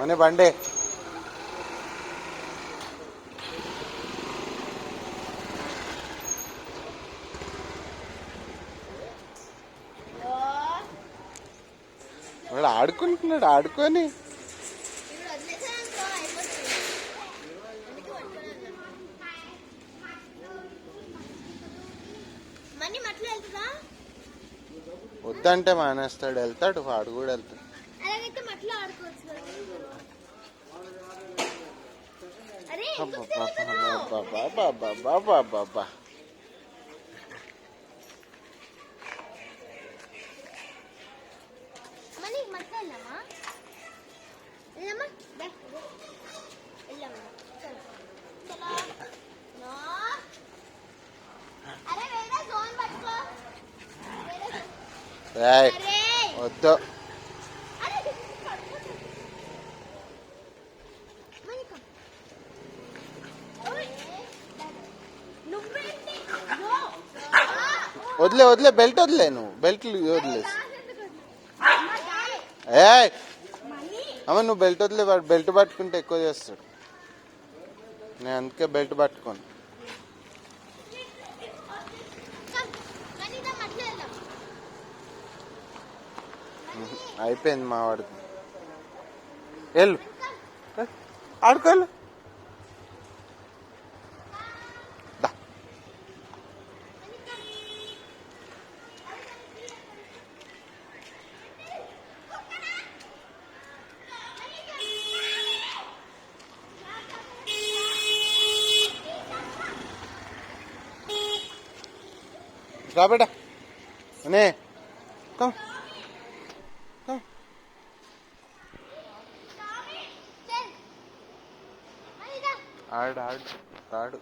మన బండే. వాడు ఆడుకుంటున్నాడు ఆడుకొని. వద్దంటే మానేస్తాడు వెళ్తాడు వాడు కూడా వెళ్తాడు. ಮನೆಗೆ ಮತ್ತೆ ಇಲ್ಲಮ್ಮ ಇಲ್ಲಮ್ಮ ಇಲ್ಲಮ್ಮ ಚಲೋ ನೋ ಅರೆ ವೇದ ಜೋನ್ ಬಟ್ಕೋ ವೇದ ಅರೆ ಒದ್ದು వదిలే వదిలే బెల్ట్ వదిలే నువ్వు. బెల్ట్ వదిలేసి ఏ అమ్మ నువ్వు బెల్ట్ వదిలే వాడు బెల్ట్ పట్టుకుంటే ఎక్కువ చేస్తాడు. నేను అందుకే బెల్ట్ పట్టుకోను. అయిపోయింది మా వాడికి వెళ్ళు. ఆడుకోలు રા બેટા. અને કમ હાડ હાડ તાડ